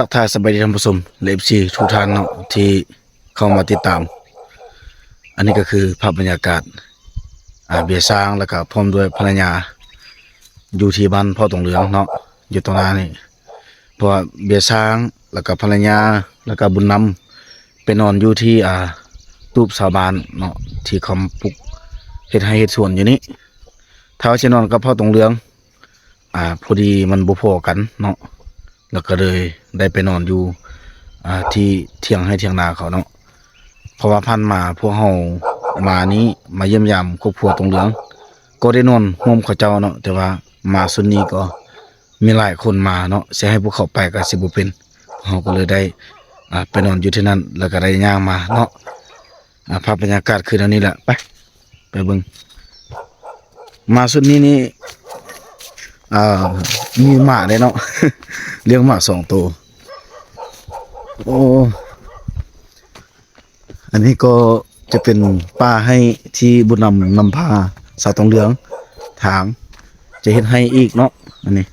ทักทายสบายดีท่านผู้ชมเลฟซีทุกท่านเนาะที่เข้ามาติดตาม อันนี้ก็คือภาพบรรยากาศอาเบียร์ช้างแล้วก็พร้อมด้วยภรรยา อยู่ที่บ้านพ่อตรงเหลืองเนาะอยู่ตรงนั้นนี่เพราะว่าเบียร์ช้างแล้วก็ภรรยาแล้วก็บุญนำไปนอนอยู่ที่อ่าตูบสาวบานเนาะที่คำปุกเฮ็ดให้เฮ็ดส่วนอยู่นี้ถ้าว่าจะนอนกับพ่อตรงเหลือง อ่าพอดีมันบ่พอกันเนาะ แล้วก็เลยได้ไปนอนอยู่ที่เที่ยงให้เที่ยงนาเขาเนาะเพราะว่าพันมาพวกเฮามานี้มาเยี่ยมยามครอบครัวตรงเหลือง ก็ได้นอนร่วมเขาเจ้าเนาะแต่ว่ามาสุนี้ก็มีหลายคนมาเนาะสิให้พวกเขาไปก็สิบ่เป็นเฮาก็เลยได้ไปนอนอยู่ที่นั่น แล้วก็ได้ย่างมาเนาะภาพบรรยากาศคืออันนี้แหละไปไปเบิงมาสุดนี้นี่ อ่ามีหมาเลยเนาะเลี้ยงหมาสองตัวโอ้อันนี้ก็จะเป็นป้าให้ที่บุญนำนำพาสาวตองเหลืองถาง จะเฮ็ดให้อีกเนาะอันนี้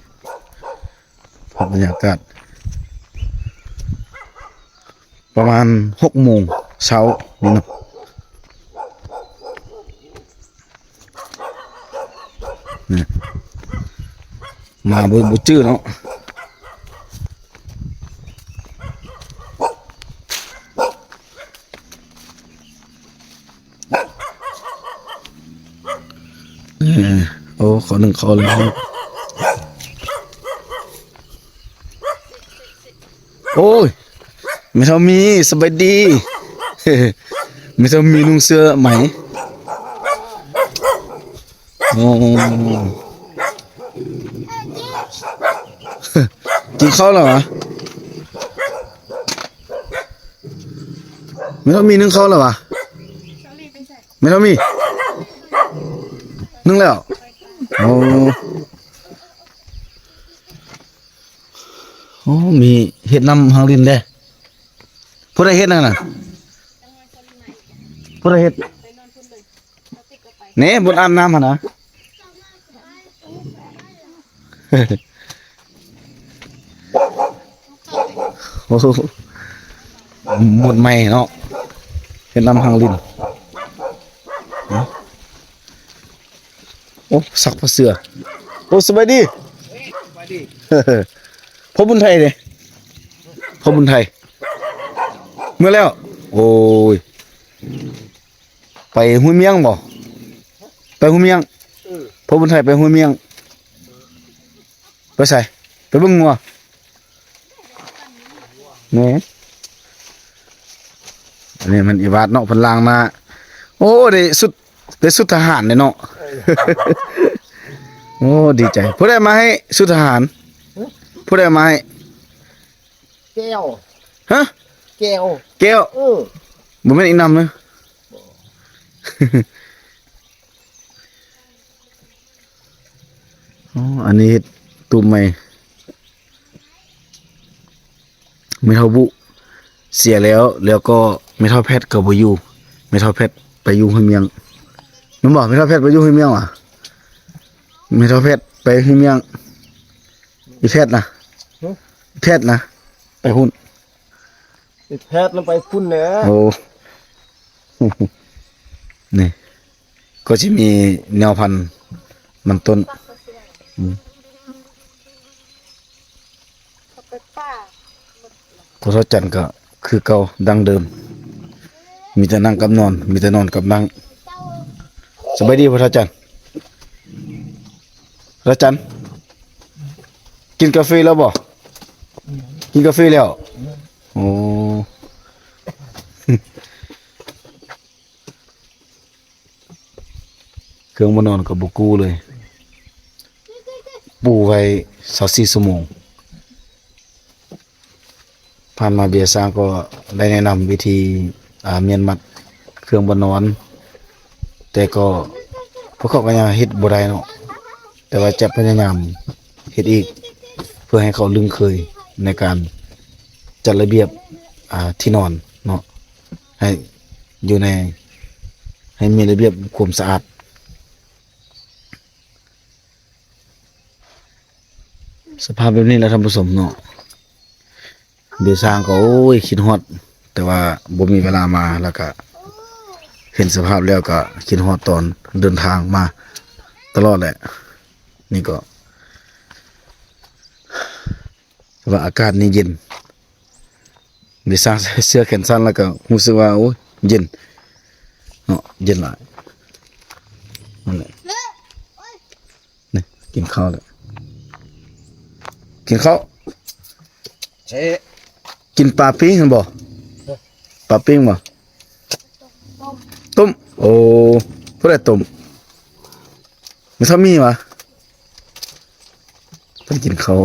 ภาพบรรยากาศประมาณหกโมงเช้านี่เนาะนี่ มาบ่บ่จื้อเนาะเออโอ้ขอหนึ่งขอเลยโอ้ยไม่เท่ามีสบายดีไม่เท่ามีนุ่งเสื้อไหมโอ้ กินข้าวแล้วเหรอไม่ต้องมีนึ่งข้าวแล้ววะไม่ต้องมี นึ่งแล้วโอ้โอ้มีเห็ดนำหางลินเด้พูดอะไรเห็ดนั่นน่ะพูดอะไรเห็ดเนี่ยบนอาบน้ำหะนะ โอ้โหหมดไม่เนาะเห็นน้ำหางลินโอ้สักผ้าเสือโอ้สบายดีพ่อบุญไทยเลยพ่อบุญไทย เมื่อแล้ว โอ้ย ไปห้วยเมียงบ่ไปห้วยเมียงพ่อบุญไทยไปห้วยเมียง ไปใส่ไปเบิ่งงัวนี่อันนี้มันอีวาดเนาะเพันลางมา โอ้ได้สุดได้สุดทหารเลยเนาะโอ้ดีใจผู้ใดมาให้สุดทหารผู้ใดมาให้แก้วฮะแก้วแก้วเออบ่แม่นอีกนำเลยอ๋ออันนี้เฮ็ด ตุ่มใหม่ไม่เท่าบุ เสียแล้วแล้วก็ไม่เท่าแพทย์ก็บ่อยู่ไม่เท่าแพทย์ไปอยู่ห้วยเมียงมันบอกไม่เท่าแพทย์ไปอยู่ห้วยเมียงว่ะไม่เท่าแพทย์ไปห้วยเมียงอีแพทย์นะอีแพทย์นะไปหุ้นติดแพทย์ลงไปพุ่นเนื้อโอ้นี่ก็จะมีแนวพันธุ์มันต้นเขาไปป่า พอทจันทร์ก็คือเก่าดังเดิม มีแต่นั่งกับนอน มีแต่นอนกับนั่งสบายดีพอทจันทร์พระจันทร์กินกาแฟแล้วบ่กินกาแฟแล้วโอ้เครื่องมานอนกับบุกูเลย ปูไว้สสี่ชั่วโมง ผ่านมาเบียร์ซางก็ได้แนะนำวิธีอาเมียนมัดเครื่องบนนอน แต่ก็พวกเขาก็ยังเฮ็ดบ่ได้เนาะแต่ว่าจะพยายามเฮ็ดอีก เพื่อให้เขาลึงเคยในการจัดระเบียบอาที่นอนเนาะให้อยู่ในให้มีระเบียบความสะอาดสภาพแบบนี้แหละท่านผู้ชมเนาะ เบียร์สร้างก็โอ้ยคิดฮอด แต่ว่าบ่มีเวลามาแล้วก็ เห็นสภาพแล้วก็คิดฮอดตอนเดินทางมา ตลอดแหละ นี่ก็ ว่าอากาศนี่เย็นเบียสร้างเสื้อแขนสั้นแล้วก็รู้สึกว่าโอ้ยเย็นเนาะเย็นหลายนั่นแหละนี่กินข้าวแล้วกินข้าวเช่ กินปลาปิ้งเห็นบ่ปลาปิ้งบ่ต้มโอ้เพื่อต้มไม่ทำมีวะเพิ่นกินเขาว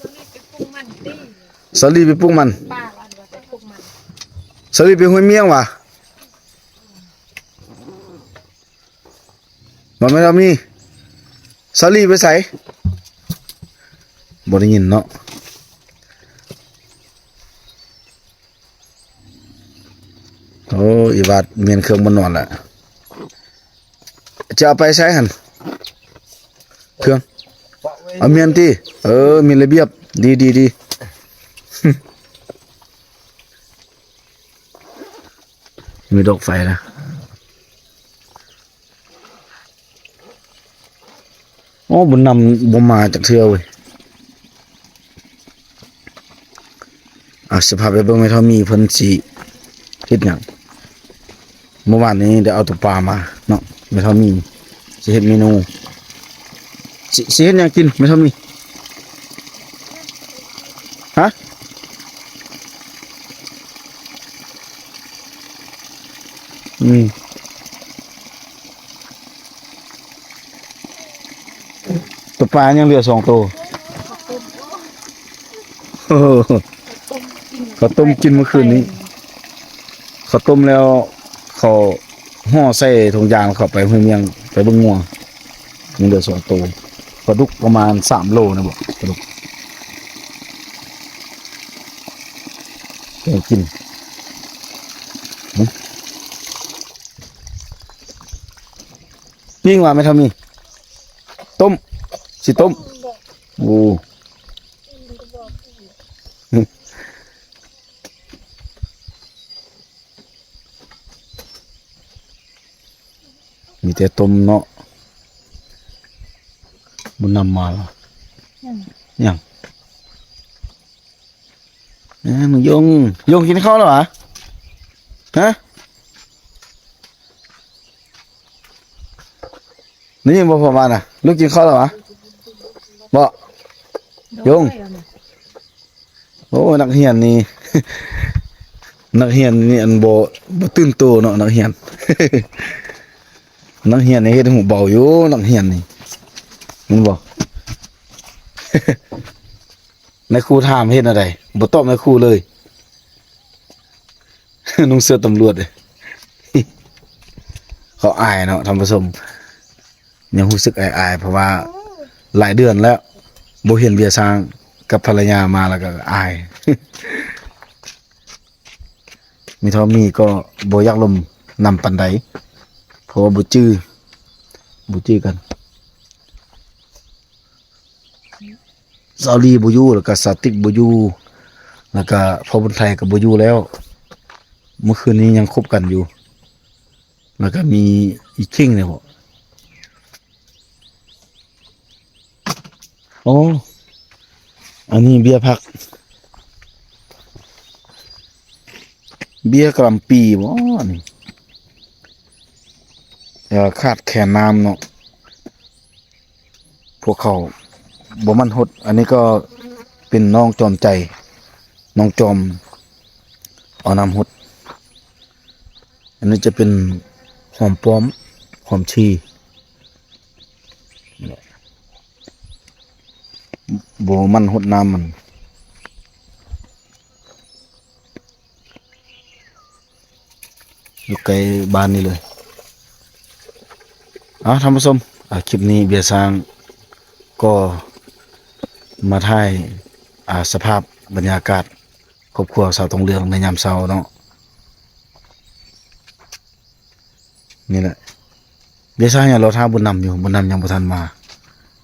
ตัวนี้ไปปรุงมันตีสลีไปปรุงมันป้าวันว่าไปปรุงมันสลีไปห้วยเมียงวะบ่ไม่ทำมีสลีไปใส่บ่ได้ยินเนาะ โอ้อีบาดเมียนเครื่องบนนอนแหละจะเอาไปใช้หันเครื่องเอาเมียนที่เออ มีระเบียบ ดีดีดีมีดอกไฟนะโอ้บุญนำบ่มาจากเทือเว้ยอะสภาพไปเบิ่งไม่เท่ามีเพิ่นสิเฮ็ดหยัง เมื่อวานนี้ได้เอาตัวปลามาเนาะไม่เท่ามีสิเฮ็ดเมนูสิสิเฮ็ดยังกินไม่ทำนี่ฮะอืมตัวปลายังเหลือสองตัวโอ้โหต้มกินเขาต้มกินเมื่อคืนนี้เขาต้มแล้ว เขาห่อใส่ถุงยางเขาไปเพื่อเมียงไปเบิ่งงัวยังเหลือสองตัวปลาดุกประมาณสามโลนะบอกปลาดุกแกงกินปิ้งว่าไม่ทำนี่ต้ม สิต้มโอ้ แต่ต้มเนาะบุญนำมาแล้วยังเอ้ยมึงยงยงกินข้าวแล้วเหรอฮะนี่ยังบ่พอมาน่ะ ลูกกินข้าวแล้วเหรอบ่โยงโอ้นักเรียนนี่ นักเรียนนี่อันบ่บ่ตื่นโตเนาะนักเรียน นักเรียนนี่เฮ็ดหูเบาอยู่นักเรียนนี่มันบ่นายครูถามเฮ็ดอะไรบ่ตอบนครูเลยนุ่งเสื้อตำรวจเลยเขาอายเนาะทำผสมยังรู้สึกอายๆเพราะว่าหลายเดือนแล้วบ่เห็นเบียร์ช้างกับภรรยามาแล้วก็อาย มีเทอมีก็บ่อยากลมนำปันใด ราะว่าบ่จื้อบ่จื้อกันซาลีบ่อยู่แล้วก็สติกบ่อยู่แล้วก็พอบุญไทยก็บ่อยู่แล้ว เมื่อคืนนี้ยังคบกันอยู่ แล้วก็มีอีกคิงเนี่ยบ่โอ้อันนี้เบียร์พัก เบียร์กะหล่ำปีบ่นี่ ขาดแคลนน้ำเนาะพวกเขาบ่มันหด อันนี้ก็เป็นน้องจอมใจน้องจอมเอาน้ำหด อันนี้จะเป็นหอมป้อมหอมชีนี่แหละบ่มันหดน้ำมันอยู่ใกล้บ้านนี่เลย เอาท่านผู้ชมคลิปนี้เบียร์ช้างก็มาถ่ายสภาพบรรยากาศครอบครัวสาวตรงเรืองในยามเช้าเนาะนี่แหละเบียร์ช้างยเราท่าบุญนำอยู่บุญนำยังบุทันมา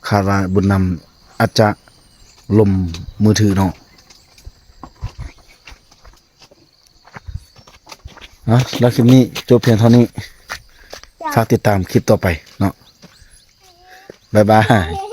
คาราบุญนำอาจจะลมมือถือเนาะนะแล้วคลิปนี้จบเพียงเท่านี้ ฝากติดตามคลิปต่อไปเนาะบ๊ายบาย